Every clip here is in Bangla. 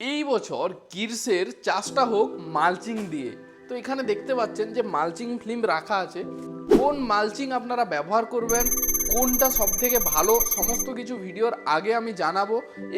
এই বছর গ্রীষ্মের চাষটা হোক মালচিং দিয়ে। তো এখানে দেখতে পাচ্ছেন যে মালচিং ফিল্ম রাখা আছে। কোন মালচিং আপনারা ব্যবহার করবেন, কোনটা সব থেকে ভালো, সমস্ত কিছু ভিডিওর আগে আমি জানাব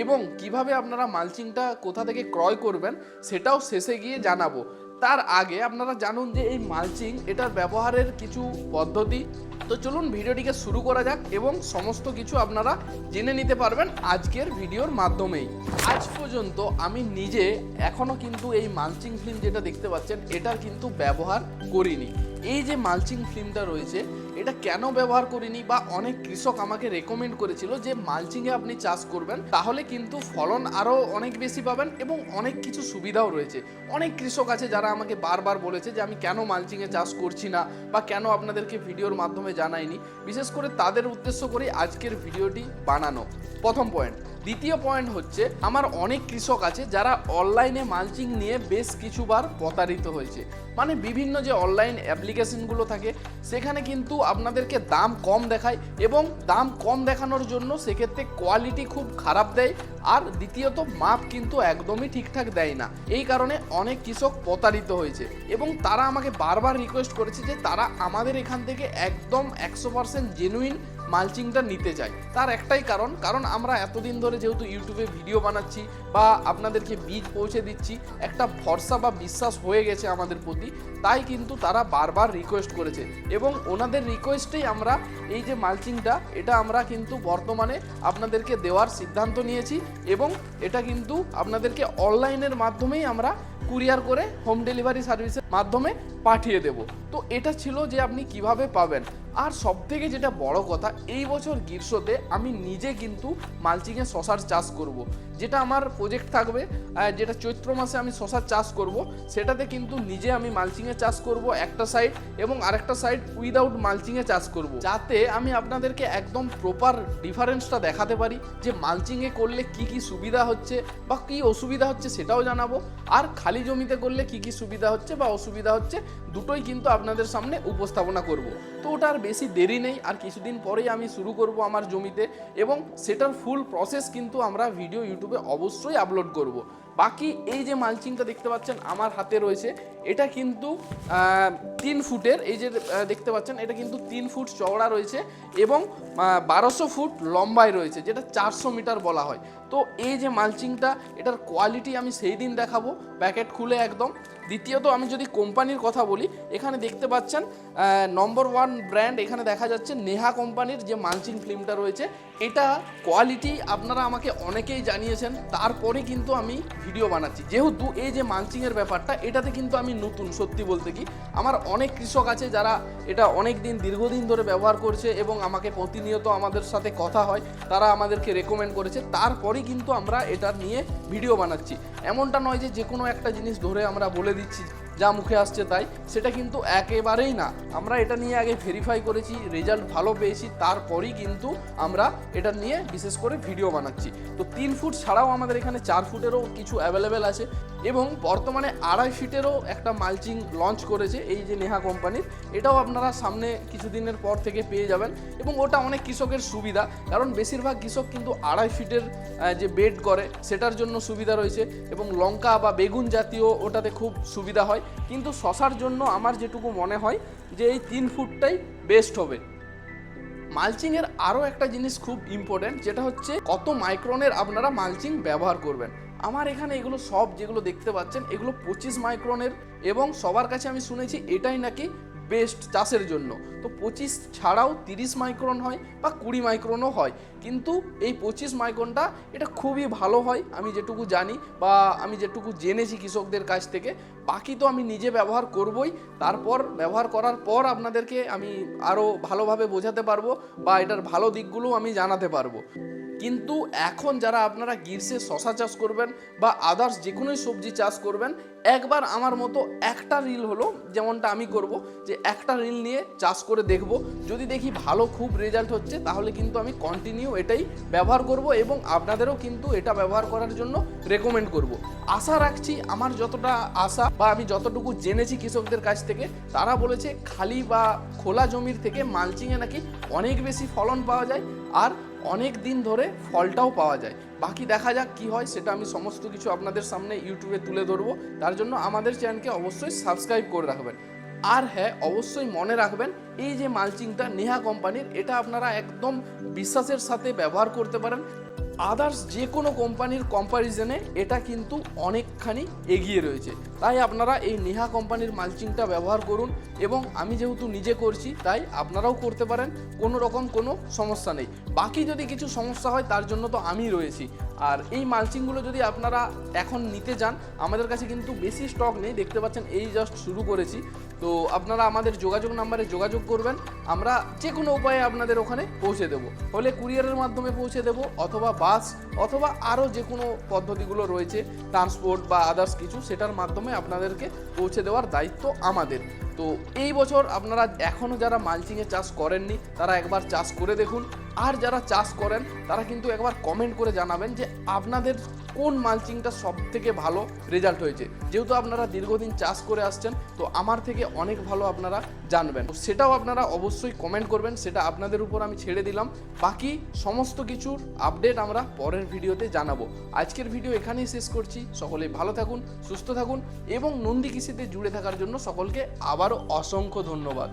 এবং কীভাবে আপনারা মালচিংটা কোথা থেকে ক্রয় করবেন, সেটাও শেষে গিয়ে জানাব। তার আগে আপনারা জানুন যে এই মালচিং এটার ব্যবহারের কিছু পদ্ধতি। তো চলুন ভিডিওটিকে শুরু করা যাক এবং সমস্ত কিছু আপনারা জেনে নিতে পারবেন আজকের ভিডিওর মাধ্যমেই। আজ পর্যন্ত আমি নিজে এখনও কিন্তু এই মালচিং ফিল্ম যেটা দেখতে পাচ্ছেন, এটার কিন্তু ব্যবহার করিনি। এই যে মালচিং ফিল্মটা রয়েছে এটা কেন ব্যবহার করিনি বা অনেক কৃষক আমাকে রেকমেন্ড করেছিল যে মালচিংয়ে আপনি চাষ করবেন, তাহলে কিন্তু ফলন আরও অনেক বেশি পাবেন এবং অনেক কিছু সুবিধাও রয়েছে। অনেক কৃষক আছে যারা আমাকে বারবার বলেছে যে আমি কেন মালচিংয়ে চাষ করছি না বা কেন আপনাদেরকে ভিডিওর মাধ্যমে জানাইনি। বিশেষ করে তাদের উদ্দেশ্য করে আজকের ভিডিওটি বানানো। প্রথম পয়েন্ট দ্বিতীয় পয়েন্ট হচ্ছে, আমার অনেক কৃষক আছে যারা অনলাইনে মালচিং নিয়ে বেশ কিছুবার প্রতারিত হয়েছে। মানে বিভিন্ন যে অনলাইন অ্যাপ্লিকেশনগুলো থাকে সেখানে কিন্তু আপনাদেরকে দাম কম দেখায় এবং দাম কম দেখানোর জন্য সেক্ষেত্রে কোয়ালিটি খুব খারাপ দেয় আর দ্বিতীয়ত মাপ কিন্তু একদমই ঠিকঠাক দেয় না। এই কারণে অনেক কৃষক প্রতারিত হয়েছে এবং তারা আমাকে বারবার রিকোয়েস্ট করেছে যে তারা আমাদের এখান থেকে একদম একশো পার্সেন্ট জেনুইন মালচিংটা নিতে চাই তার একটাই কারণ কারণ আমরা এতদিন ধরে যেহেতু ইউটিউবে ভিডিও বানাচ্ছি বা আপনাদেরকে বীজ পৌঁছে দিচ্ছি, একটা ভরসা বা বিশ্বাস হয়ে গেছে আমাদের প্রতি, তাই কিন্তু তারা বারবার রিকোয়েস্ট করেছে। এবং ওনাদের রিকোয়েস্টেই আমরা, এই যে মালচিংটা, এটা আমরা কিন্তু বর্তমানে আপনাদেরকে দেওয়ার সিদ্ধান্ত নিয়েছি এবং এটা কিন্তু আপনাদেরকে অনলাইনের মাধ্যমেই আমরা কুরিয়ার করে হোম ডেলিভারি সার্ভিসের মাধ্যমে পাঠিয়ে দেব। তো এটা ছিল যে আপনি কীভাবে পাবেন। আর সব থেকে যেটা বড় কথা, এই বছর গ্রীষ্মতে আমি নিজে কিন্তু মালচিংয়ে শশার চাষ করব। যেটা আমার প্রজেক্ট থাকবে যেটা চৈত্র মাসে আমি শশার চাষ করব, সেটাতে কিন্তু নিজে আমি মালচিংয়ে চাষ করব একটা সাইড এবং আরেকটা সাইড উইদাউট মালচিংয়ে চাষ করব যাতে আমি আপনাদেরকে একদম প্রপার ডিফারেন্সটা দেখাতে পারি যে মালচিংয়ে করলে কি কি সুবিধা হচ্ছে বা কি অসুবিধা হচ্ছে সেটাও জানাব, আর খালি জমিতে করলে কি কি সুবিধা হচ্ছে বা অসুবিধা হচ্ছে দুটোই কিন্তু আপনাদের সামনে উপস্থাপনা করব। তো ওটা আর বেশি দেরি নেই, আর কিছুদিন পরেই আমি শুরু করব আমার জমিতে এবং সেটার ফুল প্রসেস কিন্তু আমরা ভিডিও ইউটিউবে অবশ্যই আপলোড করব। বাকি এই যে মালচিংটা দেখতে পাচ্ছেন আমার হাতে রয়েছে, এটা কিন্তু তিন ফুটের, এই যে দেখতে পাচ্ছেন, এটা কিন্তু তিন ফুট চওড়া রয়েছে এবং বারোশো ফুট লম্বায় রয়েছে, যেটা চারশো মিটার বলা হয়। তো এই যে মালচিংটা এটার কোয়ালিটি আমি সেই দিন দেখাবো প্যাকেট খুলে একদম। দ্বিতীয়ত, আমি যদি কোম্পানির কথা বলি, এখানে দেখতে পাচ্ছেন নম্বর ওয়ান ব্র্যান্ড এখানে দেখা যাচ্ছে, নেহা কোম্পানির যে মালচিং ফিল্মটা রয়েছে, এটা কোয়ালিটি আপনারা আমাকে অনেকেই জানিয়েছেন, তারপরে কিন্তু আমি ভিডিও বানাচ্ছি। যেহেতু এই যে মালচিংয়ের ব্যাপারটা, এটাতে কিন্তু আমি নতুন, সত্যি বলতে কি। আমার অনেক কৃষক আছে যারা এটা অনেক দিন দীর্ঘদিন ধরে ব্যবহার করছে এবং আমাকে প্রতিনিয়ত আমাদের সাথে কথা হয়, তারা আমাদেরকে রেকমেন্ড করেছে। তারপরেই কিন্তু আমরা এটা নিয়ে ভিডিও বানাচ্ছি। এমনটা নয় যে যে কোনো একটা জিনিস ধরে আমরা বলে দিচ্ছি যা মুখে আসছে তাই, সেটা কিন্তু একেবারেই না। আমরা এটা নিয়ে আগে ভেরিফাই করেছি রেজাল্ট ভালো পেয়েছি, তারপরেই কিন্তু আমরা এটা নিয়ে বিশেষ করে ভিডিও বানাচ্ছি। তো তিন ফুট ছাড়াও আমাদের এখানে চার ফুটেরও কিছু অ্যাভেলেবেল আছে এবং বর্তমানে আড়াই ফিটেরও একটা মালচিং লঞ্চ করেছে এই যে নেহা কোম্পানির এটাও আপনারা সামনে কিছুদিনের পর থেকে পেয়ে যাবেন এবং ওটা অনেক কৃষকের সুবিধা, কারণ বেশিরভাগ কৃষক কিন্তু আড়াই ফিটের যে বেড করে, সেটার জন্য সুবিধা রয়েছে এবং লঙ্কা বা বেগুন জাতীয় ওটাতে খুব সুবিধা হয়। কিন্তু শশার জন্য আমার যেটুকু মনে হয় যে এই তিন ফুটটাই বেস্ট হবে। মালচিংয়ের আরও একটা জিনিস খুব ইম্পর্ট্যান্ট যেটা হচ্ছে কত মাইক্রনের আপনারা মালচিং ব্যবহার করবেন। আমার এখানে এগুলো সব যেগুলো দেখতে পাচ্ছেন, এগুলো পঁচিশ মাইক্রনের এবং সবার কাছে আমি শুনেছি এটাই নাকি বেস্ট চাষের জন্য। তো পঁচিশ ছাড়াও তিরিশ মাইক্রন হয় বা কুড়ি মাইক্রনও হয়। কিন্তু এই পঁচিশ মাইক্রনটা এটা খুবই ভালো হয়, আমি যেটুকু জানি বা আমি যেটুকু জেনেছি কৃষকদের কাছ থেকে। বাকি তো আমি নিজে ব্যবহার করবই, তারপর ব্যবহার করার পর আপনাদেরকে আমি আরও ভালোভাবে বোঝাতে পারব বা এটার ভালো দিকগুলো আমি জানাতে পারব। কিন্তু এখন যারা আপনারা গ্রীষ্মে শশা চাষ করবেন বা আদার্স যে কোনো সবজি চাষ করবেন, একবার আমার মতো একটা রিল হলো, যেমনটা আমি করব, যে একটা রিল নিয়ে চাষ করে দেখব। যদি দেখি ভালো খুব রেজাল্ট হচ্ছে, তাহলে কিন্তু আমি কন্টিনিউ এটাই ব্যবহার করব এবং আপনাদেরও কিন্তু এটা ব্যবহার করার জন্য রেকমেন্ড করব। আশা রাখছি আমার যতটা আশা বা আমি যতটুকু জেনেছি কৃষকদের কাছ থেকে, তারা বলেছে খালি বা খোলা জমির থেকে মালচিংয়ে নাকি অনেক বেশি ফলন পাওয়া যায়। আর অনেক দিন ধরে ফলটাও পাওয়া যায়। বাকি দেখা যাক কি হয়, সেটা আমি সমস্ত কিছু আপনাদের সামনে ইউটিউবে তুলে ধরবো। তার জন্য আমাদের চ্যানেলকে অবশ্যই সাবস্ক্রাইব করে রাখবেন। আর হ্যাঁ অবশ্যই মনে রাখবেন, এই যে মালচিংটা নেহা কোম্পানির, এটা আপনারা একদম বিশ্বাসের সাথে ব্যবহার করতে পারেন। আদার্স যে কোনো কোম্পানির কম্প্যারিজনে এটা কিন্তু অনেকখানি এগিয়ে রয়েছে। তাই আপনারা এই নেহা কোম্পানির মালচিংটা ব্যবহার করুন এবং আমি যেহেতু নিজে করছি, তাই আপনারাও করতে পারেন, কোনো রকম কোনো সমস্যা নেই। বাকি যদি কিছু সমস্যা হয়, তার জন্য তো আমি রয়েছি। আর এই মালচিংগুলো যদি আপনারা এখন নিতে যান, আমাদের কাছে কিন্তু বেশি স্টক নেই, দেখতে পাচ্ছেন এই জাস্ট শুরু করেছি। তো আপনারা আমাদের যোগাযোগ নাম্বারে যোগাযোগ করবেন, আমরা যে কোনো উপায়ে আপনাদের ওখানে পৌঁছে দেবো। হলে কুরিয়ারের মাধ্যমে পৌঁছে দেবো, অথবা বাস অথবা আরও যে কোনো পদ্ধতিগুলো রয়েছে ট্রান্সপোর্ট বা আদার্স কিছু, সেটার মাধ্যমে আপনাদেরকে পৌঁছে দেওয়ার দায়িত্ব আমাদের। তো এই বছর আপনারা এখনও যারা মালচিংয়ে চাষ করেননি, তারা একবার চাষ করে দেখুন। আর যারা চাষ করেন, তারা কিন্তু একবার কমেন্ট করে জানাবেন যে আপনাদের কোন মালচিংটা সব থেকে ভালো রেজাল্ট হয়েছে। যেহেতু আপনারা দীর্ঘদিন চাষ করে আসছেন, তো আমার থেকে অনেক ভালো আপনারা জানবেন। সেটাও আপনারা অবশ্যই কমেন্ট করবেন, সেটা আপনাদের উপর আমি ছেড়ে দিলাম। বাকি সমস্ত কিছুর আপডেট আমরা পরের ভিডিওতে জানাব। আজকের ভিডিও এখানেই শেষ করছি। সকলেই ভালো থাকুন, সুস্থ থাকুন এবং নন্দী কৃষিতে জুড়ে থাকার জন্য সকলকে আবারও অসংখ্য ধন্যবাদ।